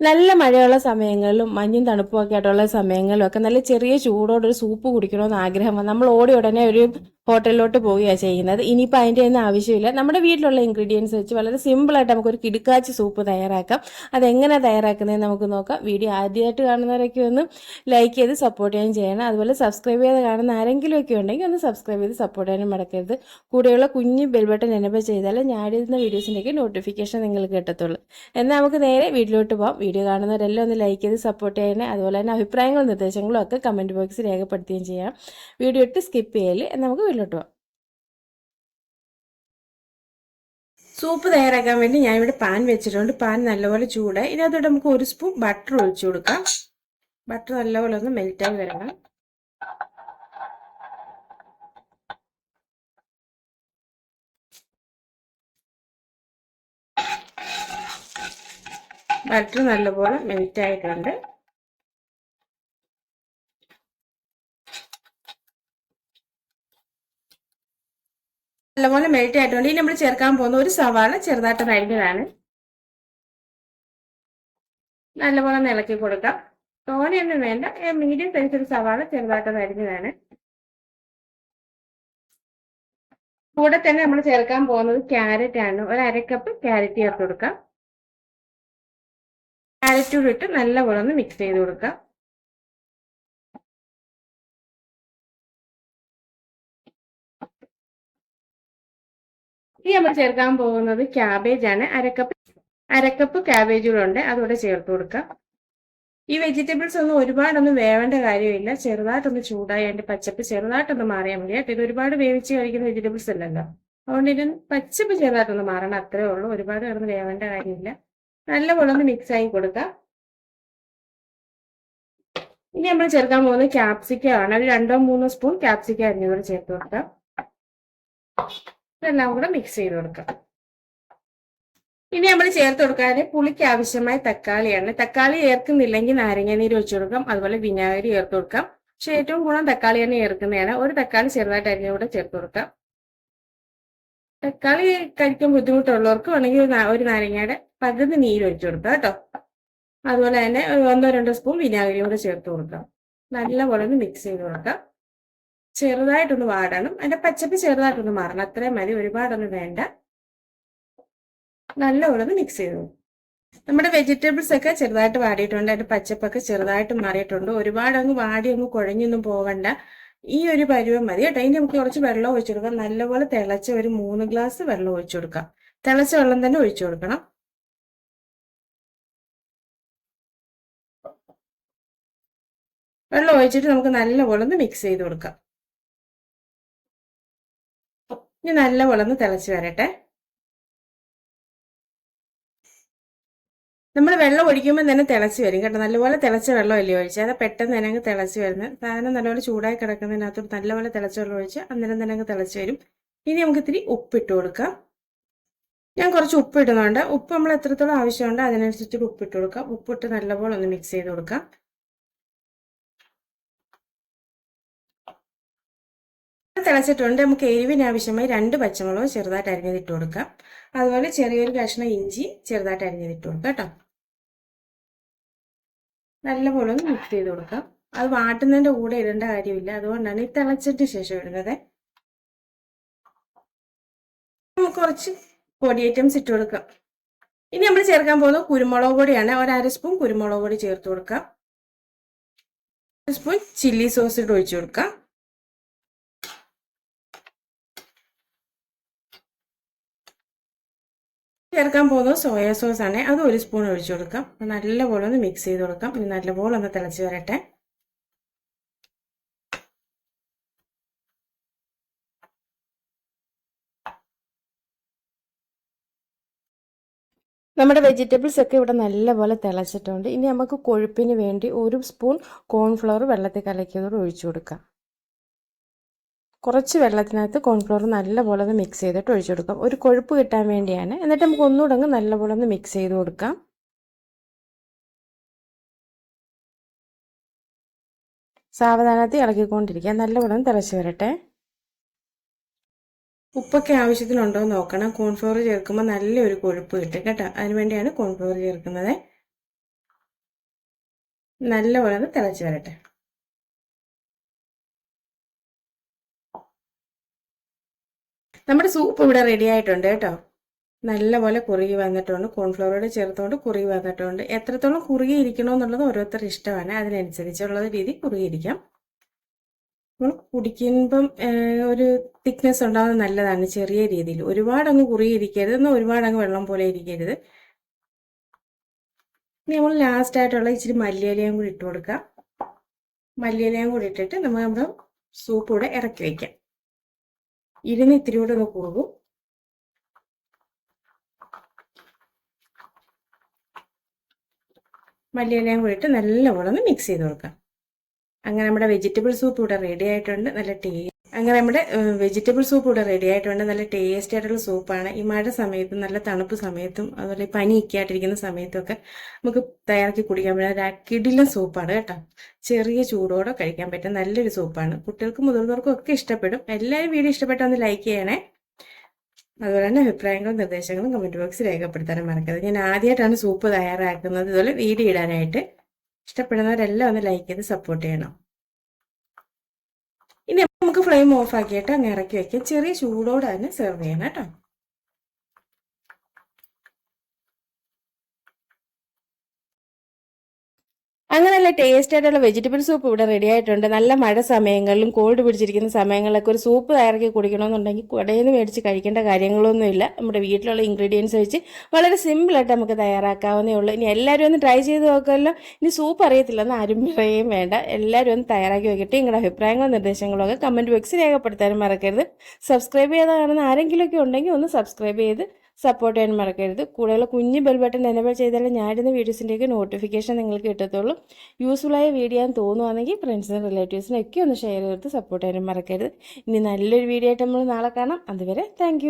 നല്ല മഴയുള്ള സമയങ്ങളിലും മഞ്ഞും തണുപ്പും ഒക്കെ ആയിട്ടുള്ള സമയങ്ങളിലും ഒക്കെ നല്ല ചെറിയ ചൂടോടെ ഒരു സൂപ്പ് കുടിക്കണമെന്ന് ആഗ്രഹം വന്നു. നമ്മൾ ഓടി ഉടനെ ഒരു ഹോട്ടലിലോട്ട് പോവുകയാണ് ചെയ്യുന്നത്. ഇനിയിപ്പോൾ അതിന്റെ ഒന്നും ആവശ്യമില്ല. നമ്മുടെ വീട്ടിലുള്ള ഇൻഗ്രീഡിയൻസ് വെച്ച് വളരെ സിമ്പിളായിട്ട് നമുക്കൊരു കിടുക്കാച്ചി സൂപ്പ് തയ്യാറാക്കാം. അതെങ്ങനെ തയ്യാറാക്കുന്നതെന്ന് നമുക്ക് നോക്കാം. വീഡിയോ ആദ്യമായിട്ട് കാണുന്നവരൊക്കെ ഒന്ന് ലൈക്ക് ചെയ്ത് സപ്പോർട്ട് ചെയ്യാൻ ചെയ്യണം. അതുപോലെ സബ്സ്ക്രൈബ് ചെയ്ത് കാണുന്ന ആരെങ്കിലും ഒക്കെ ഉണ്ടെങ്കിൽ ഒന്ന് സബ്സ്ക്രൈബ് ചെയ്ത് സപ്പോർട്ട് ചെയ്യാനും മടക്കരുത് കൂടെയുള്ള കുഞ്ഞ് ബെൽ ബട്ടൺ എനബിൾ ചെയ്താൽ ഞാൻ ഇടുന്ന വീഡിയോസിന്റെയൊക്കെ നോട്ടിഫിക്കേഷൻ നിങ്ങൾക്ക് കിട്ടത്തുള്ളൂ. എന്നാൽ നമുക്ക് നേരെ വീട്ടിലോട്ട് പോകാം വീഡിയോ കാണുന്നവരെല്ലാം ഒന്ന് ലൈക്ക് ചെയ്ത് സപ്പോർട്ട് ചെയ്യണേ. അതുപോലെ തന്നെ അഭിപ്രായങ്ങളും നിർദ്ദേശങ്ങളും ഒക്കെ കമന്റ് ബോക്സിൽ രേഖപ്പെടുത്തുകയും ചെയ്യാം. വീഡിയോ ഇട്ട് സ്കിപ്പ് ചെയ്യൽ. നമുക്ക് വീട്ടിലോട്ട് കേട്ടോ സൂപ്പ് തയ്യാറാക്കാൻ വേണ്ടി ഞാൻ ഇവിടെ പാൻ വെച്ചിട്ടുണ്ട്. പാൻ നല്ലപോലെ ചൂടായി. ഇതിനകത്തോട്ട് നമുക്ക് ഒരു സ്പൂൺ ബട്ടർ ഒഴിച്ചു കൊടുക്കാം. ബട്ടർ നല്ലപോലെ ഒന്ന് മെൽറ്റായി വരണം. ബട്ടർ നല്ലപോലെ മെൽറ്റ് നല്ലപോലെ മെൽറ്റ് ആയിട്ടുണ്ട്. ഇനി നമ്മൾ ചേർക്കാൻ പോകുന്ന ഒരു സവാള ചെറുതായിട്ട് നരിഞ്ഞതാണ് നല്ലപോലെ ഇളക്കി കൊടുക്കാം. തോനെയൊന്നും വേണ്ട. മീഡിയം സൈസ് ഒരു സവാള ചെറുതായിട്ട് നരിഞ്ഞതാണ് കൂടെ തന്നെ നമ്മൾ ചേർക്കാൻ പോകുന്നത് ക്യാരറ്റ് ആണ്. ഒരു അരക്കപ്പ് ക്യാരറ്റ് ചേർത്ത് കൊടുക്കാം. ക്യാരറ്റ് കൂടി ഇട്ട് നല്ലപോലെ ഒന്ന് മിക്സ് ചെയ്ത് കൊടുക്കാം. ഇനി നമ്മൾ ചേർക്കാൻ പോകുന്നത് ക്യാബേജ് ആണ്. അരക്കപ്പ് അരക്കപ്പ് ക്യാബേജുകളുണ്ട് അതുകൂടെ ചേർത്ത് കൊടുക്കാം. ഈ വെജിറ്റബിൾസ് ഒന്നും ഒരുപാടൊന്നും വേവേണ്ട കാര്യമില്ല. ചെറുതായിട്ടൊന്ന് ചൂടായി അതിന്റെ പച്ചപ്പ് ചെറുതായിട്ടൊന്ന് മാറിയാൽ മതി കേട്ടോ. ഇത് ഒരുപാട് വേവിച്ച് കഴിക്കുന്ന വെജിറ്റബിൾസ് അല്ലല്ലോ. അതുകൊണ്ട് ഇതിന് പച്ചപ്പ് ചെറുതായിട്ടൊന്ന് മാറണം. അത്രേ ഉള്ളൂ. ഒരുപാട് കിടന്ന് വേവേണ്ട കാര്യമില്ല. നല്ലപോലെ ഒന്ന് മിക്സ് ആയി കൊടുക്കാം. ഇനി നമ്മൾ ചേർക്കാൻ പോകുന്നത് ക്യാപ്സിക്കാണ് ഒരു രണ്ടോ മൂന്നോ സ്പൂൺ ക്യാപ്സിക്ക അരിഞ്ഞതോടെ ചേർത്ത് കൊടുക്കാം. ഇതെല്ലാം കൂടെ മിക്സ് ചെയ്ത് കൊടുക്കാം. ഇനി നമ്മൾ ചേർത്ത് കൊടുക്കാൻ പുളിക്ക് ആവശ്യമായ തക്കാളിയാണ് തക്കാളി ചേർക്കുന്നില്ലെങ്കിൽ നാരങ്ങ നീര് ഒഴിച്ചു കൊടുക്കാം. അതുപോലെ വിനാഗിരി ചേർത്ത് കൊടുക്കാം. പക്ഷെ ഏറ്റവും കൂടുതൽ തക്കാളി തന്നെ ചേർക്കുന്നതാണ്. ഒരു തക്കാളി ചെറുതായിട്ട് അരിഞ്ഞ കൂടെ ചേർത്ത് കൊടുക്കാം. തക്കാളി കഴിക്കാൻ ബുദ്ധിമുട്ടുള്ളവർക്ക് വേണമെങ്കിൽ ഒരു നാരങ്ങയുടെ പകുതി നീര് ഒഴിച്ചു കൊടുക്കാം കേട്ടോ. അതുപോലെ തന്നെ ഒന്നോ രണ്ടോ സ്പൂൺ വിനാഗിരി കൂടെ ചേർത്ത് കൊടുക്കാം. നല്ലപോലെ ഒന്ന് മിക്സ് ചെയ്ത് കൊടുക്കാം. ചെറുതായിട്ടൊന്ന് വാടണം. അതിന്റെ പച്ചപ്പ് ചെറുതായിട്ടൊന്ന് മാറണം. അത്രയും മതി. ഒരുപാടൊന്നും വേണ്ട. നല്ലോണം മിക്സ് ചെയ്തു. നമ്മുടെ വെജിറ്റബിൾസ് ഒക്കെ ചെറുതായിട്ട് വാടിയിട്ടുണ്ട്. അതിന്റെ പച്ചപ്പൊക്കെ ചെറുതായിട്ട് മാറിയിട്ടുണ്ട്. ഒരുപാട് അങ്ങ് വാടി അങ്ങ് കുഴഞ്ഞൊന്നും പോവണ്ട. ഈ ഒരു പരുവം മതി കേട്ടോ. ഇനി നമുക്ക് കുറച്ച് വെള്ളം ഒഴിച്ചു കൊടുക്കാം. നല്ലപോലെ തിളച്ച ഒരു മൂന്ന് ഗ്ലാസ് വെള്ളം ഒഴിച്ചു കൊടുക്കാം. തിളച്ച വെള്ളം തന്നെ ഒഴിച്ചു കൊടുക്കണം. വെള്ളം ഒഴിച്ചിട്ട് നമുക്ക് നല്ലപോലെ ഒന്ന് മിക്സ് ചെയ്ത് കൊടുക്കാം. ഇനി നല്ലപോലെ ഒന്ന് തിളച്ച് വരട്ടെ. നമ്മൾ വെള്ളം ഒഴിക്കുമ്പോൾ തന്നെ തിളച്ച് വരും കേട്ടോ. നല്ലപോലെ തിളച്ച വെള്ളം അല്ലേ ഒഴിച്ചാൽ അത് പെട്ടെന്ന് തന്നെ അങ്ങ് തിളച്ച് വരുന്നത്. സാധനം നല്ലപോലെ ചൂടായി കിടക്കുന്നതിനകത്ത് നല്ലപോലെ തിളച്ച വെള്ളം ഒഴിച്ച് അന്നേരം തന്നെ അങ്ങ് തിളച്ച് വരും. ഇനി നമുക്ക് ഇത്തിരി ഉപ്പിട്ട് കൊടുക്കാം. ഞാൻ കുറച്ച് ഉപ്പ് ഇടുന്നുണ്ട്. ഉപ്പ് നമ്മൾ എത്രത്തോളം ആവശ്യമുണ്ട് അതിനനുസരിച്ചിട്ട് ഉപ്പിട്ട് കൊടുക്കാം. ഉപ്പിട്ട് നല്ലപോലെ ഒന്ന് മിക്സ് ചെയ്ത് കൊടുക്കാം. തിളച്ചിട്ടുണ്ട്. നമുക്ക് എരിവിന് ആവശ്യമായി രണ്ട് പച്ചമുളകും ചെറുതായിട്ട് അരിഞ്ഞതിട്ട് കൊടുക്കാം. അതുപോലെ ചെറിയൊരു കഷ്ണം ഇഞ്ചി ചെറുതായിട്ട് അരിഞ്ഞതിട്ട് കൊടുക്കാം കേട്ടോ. നല്ലപോലെ ഒന്ന് മിക്സ് ചെയ്ത് കൊടുക്കാം. അത് വാട്ടുന്നതിന്റെ കൂടെ ഇടേണ്ട കാര്യമില്ല. അതുകൊണ്ടാണ് ഈ തിളച്ചിട്ട് ശേഷം ഇടുന്നത്. നമുക്ക് കുറച്ച് പൊടി ഐറ്റംസ് ഇട്ട് കൊടുക്കാം. ഇനി നമ്മൾ ചേർക്കാൻ പോകുന്നത് കുരുമുളക് പൊടിയാണ്. ഒരര സ്പൂൺ കുരുമുളക് പൊടി ചേർത്ത് കൊടുക്കാം. സ്പൂൺ ചില്ലി സോസ് ഇട്ട് ഒഴിച്ചു കൊടുക്കാം. ചേർക്കാൻ പോകുന്നത് സോയ സോസ് ആണ്. അത് ഒരു സ്പൂൺ ഒഴിച്ചു കൊടുക്കാം. നല്ലപോലെ ഒന്ന് മിക്സ് ചെയ്ത് കൊടുക്കാം. ഇനി നല്ലപോലെ ഒന്ന് തിളച്ച് വരട്ടെ. നമ്മുടെ വെജിറ്റബിൾസ് ഒക്കെ ഇവിടെ നല്ലപോലെ തിളച്ചിട്ടുണ്ട്. ഇനി നമുക്ക് കൊഴുപ്പിന് വേണ്ടി ഒരു സ്പൂൺ കോൺഫ്ലവർ വെള്ളത്തിൽ കലക്കിയതോടെ ഒഴിച്ചു കൊടുക്കാം. കുറച്ച് വെള്ളത്തിനകത്ത് കോൺഫ്ലോർ നല്ലപോലെ ഒന്ന് മിക്സ് ചെയ്തിട്ട് ഒഴിച്ചു കൊടുക്കാം. ഒരു കൊഴുപ്പ് കിട്ടാൻ വേണ്ടിയാണ്. എന്നിട്ട് നമുക്ക് ഒന്നുകൂടെ അങ്ങ് നല്ലപോലെ ഒന്ന് മിക്സ് ചെയ്ത് കൊടുക്കാം. സാവധാനത്തിൽ ഇളക്കിക്കൊണ്ടിരിക്കുക നല്ലപോലെ ഒന്ന് തിളച്ച് വരട്ടെ. ഉപ്പൊക്കെ ആവശ്യത്തിനുണ്ടോ എന്ന് നോക്കണം. കോൺഫ്ലോർ ചേർക്കുമ്പോൾ നല്ലൊരു കൊഴുപ്പ് കിട്ടും കേട്ടോ. അതിന് വേണ്ടിയാണ് കോൺഫ്ലോർ ചേർക്കുന്നത്. നല്ലപോലെ ഒന്ന് തിളച്ച് വരട്ടെ. നമ്മുടെ സൂപ്പ് ഇവിടെ റെഡി ആയിട്ടുണ്ട് കേട്ടോ. നല്ലപോലെ കുറുകി വന്നിട്ടുണ്ട്. കോൺഫ്ലവറോട് ചേർത്തുകൊണ്ട് കുറുകി വന്നിട്ടുണ്ട്. എത്രത്തോളം കുറുകി ഇരിക്കണമെന്നുള്ളത് ഓരോരുത്തരുടെ ഇഷ്ടമാണ്. അതിനനുസരിച്ചുള്ള രീതി കുറുകിയിരിക്കാം. നമ്മൾ കുടിക്കുമ്പം ഒരു തിക്നെസ് ഉണ്ടാകുന്നത് നല്ലതാണ് ചെറിയ രീതിയിൽ. ഒരുപാട് അങ്ങ് കുറുകിയിരിക്കരുത് എന്നാൽ ഒരുപാട് അങ്ങ് വെള്ളം പോലെ ഇരിക്കരുത്. ഇനി നമ്മൾ ലാസ്റ്റ് ആയിട്ടുള്ള ഇച്ചിരി മല്ലിയിലയും കൂടി ഇട്ട് കൊടുക്കാം. മല്ലിയിലയും കൂടി ഇട്ടിട്ട് നമ്മൾ നമ്മുടെ സൂപ്പ് കൂടെ ഇറക്കി വയ്ക്കാം ഇരുന്ന് ഇത്തിരി കൂടെ ഒന്ന് കുറുകും. മല്ലിയിലയും കൂടിയിട്ട് നല്ലപോലെ ഒന്ന് മിക്സ് ചെയ്ത് കൊടുക്കാം. അങ്ങനെ നമ്മുടെ വെജിറ്റബിൾ സൂപ്പ് ഇവിടെ റെഡി ആയിട്ടുണ്ട്. നല്ല ടേ അങ്ങനെ നമ്മുടെ വെജിറ്റബിൾ സൂപ്പ് ഇവിടെ റെഡി ആയിട്ടുണ്ട്. നല്ല ടേസ്റ്റി ആയിട്ടുള്ള സൂപ്പാണ് ഈ മഴ സമയത്തും നല്ല തണുപ്പ് സമയത്തും അതുപോലെ പനിയൊക്കെ ആയിട്ടിരിക്കുന്ന സമയത്തും ഒക്കെ നമുക്ക് തയ്യാറാക്കി കുടിക്കാൻ പറ്റുന്ന കിടിലൻ സൂപ്പാണ് കേട്ടോ. ചെറിയ ചൂടോടെ കഴിക്കാൻ പറ്റുന്ന നല്ലൊരു സൂപ്പാണ് കുട്ടികൾക്കും മുതിർന്നവർക്കും ഒക്കെ ഇഷ്ടപ്പെടും. എല്ലാവരും വീഡിയോ ഇഷ്ടപ്പെട്ടാൽ ഒന്ന് ലൈക്ക് ചെയ്യണേ. അതുപോലെ തന്നെ അഭിപ്രായങ്ങളും നിർദ്ദേശങ്ങളും കമന്റ് ബോക്സിൽ രേഖപ്പെടുത്താനും മറക്കരുത്. ഞാൻ ആദ്യമായിട്ടാണ് സൂപ്പ് തയ്യാറാക്കുന്നത്. ഇതുപോലെ വീഡിയോ ഇടാനായിട്ട് ഇഷ്ടപ്പെടുന്നവരെല്ലാം ഒന്ന് ലൈക്ക് ചെയ്ത് സപ്പോർട്ട് ചെയ്യണം. ഇനി നമുക്ക് ഫ്ലെയിം ഓഫ് ആക്കിയിട്ട് അങ്ങ് ഇറക്കി വെക്കാം. ചെറിയ ചൂടോടെ തന്നെ സെർവ് ചെയ്യണം കേട്ടോ. അങ്ങനെ നല്ല ടേസ്റ്റ് ആയിട്ടുള്ള വെജിറ്റബിൾ സൂപ്പ് ഇവിടെ റെഡി ആയിട്ടുണ്ട്. നല്ല മഴ സമയങ്ങളിലും കോൾഡ് പിടിച്ചിരിക്കുന്ന സമയങ്ങളിലൊക്കെ ഒരു സൂപ്പ് തയ്യാറാക്കി കുടിക്കണമെന്നുണ്ടെങ്കിൽ കടയിൽ നിന്ന് മേടിച്ച് കഴിക്കേണ്ട കാര്യങ്ങളൊന്നുമില്ല. നമ്മുടെ വീട്ടിലുള്ള ഇൻഗ്രീഡിയൻസ് വെച്ച് വളരെ സിമ്പിളായിട്ട് നമുക്ക് തയ്യാറാക്കാവുന്നേ ഉള്ളൂ. ഇനി എല്ലാവരും ഒന്ന് ട്രൈ ചെയ്ത് നോക്കുമല്ലോ. ഇനി സൂപ്പ് അറിയത്തില്ലെന്ന് ആരും പറയുകയും വേണ്ട. എല്ലാവരും ഒന്ന് തയ്യാറാക്കി വെക്കട്ടെ നിങ്ങളുടെ അഭിപ്രായങ്ങളും നിർദ്ദേശങ്ങളും ഒക്കെ കമന്റ് ബോക്സിൽ രേഖപ്പെടുത്താനും മറക്കരുത്. സബ്സ്ക്രൈബ് ചെയ്താൽ കാണുന്ന ആരെങ്കിലുമൊക്കെ ഉണ്ടെങ്കിൽ ഒന്ന് സബ്സ്ക്രൈബ് ചെയ്ത് സപ്പോർട്ട് ചെയ്യാൻ മറക്കരുത്. കൂടുതൽ കുഞ്ഞ് ബെൽ ബട്ടൺ എനബിൾ ചെയ്താലേ ഞാനിടുന്ന വീഡിയോസിന്റെയൊക്കെ നോട്ടിഫിക്കേഷൻ നിങ്ങൾക്ക് കിട്ടത്തുള്ളൂ. യൂസ്ഫുള്ളായ വീഡിയോ ആണെന്ന് തോന്നുവാണെങ്കിൽ ഫ്രണ്ട്സിനും റിലേറ്റീവ്സിനും ഒക്കെ ഒന്ന് ഷെയർ ചെയ്ത് സപ്പോർട്ട് ചെയ്യാനും മറക്കരുത്. ഇനി നല്ലൊരു വീഡിയോ ആയിട്ട് നമ്മൾ നാളെ കാണാം. അതുവരെ താങ്ക്